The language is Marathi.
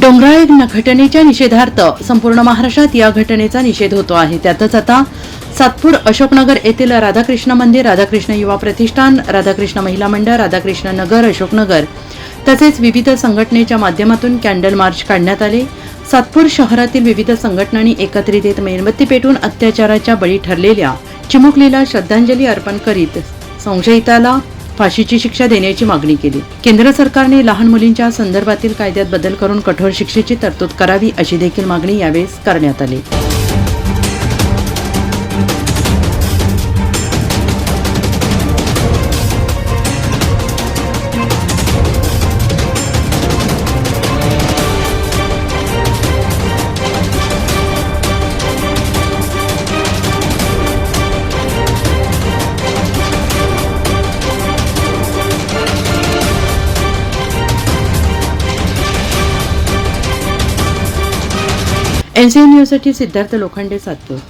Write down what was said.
डोंगराळ घटनेच्या निषेधार्थ संपूर्ण महाराष्ट्रात या घटनेचा निषेध होतो आहे. त्यातच आता सातपूर अशोकनगर येथील राधाकृष्ण मंदिर राधाकृष्ण युवा प्रतिष्ठान राधाकृष्ण महिला मंडळ राधाकृष्ण नगर अशोकनगर तसेच विविध संघटनेच्या माध्यमातून कॅन्डल मार्च काढण्यात आले. सातपूर शहरातील विविध संघटनांनी एकत्रित येत मेणबत्ती पेटून अत्याचाराच्या बळी ठरलेल्या चिमुकलीला श्रद्धांजली अर्पण करीत संशयिताला फाशीची शिक्षा देण्याची मागणी केली. केंद्र सरकारने लहान मुलींच्या संदर्भातील कायद्यात बदल करून कठोर शिक्षेची तरतूद करावी अशी देखील मागणी यावेळेस करण्यात आली. एन सी एन न्यूजसाठी सिद्धार्थ लोखंडे सातपूर.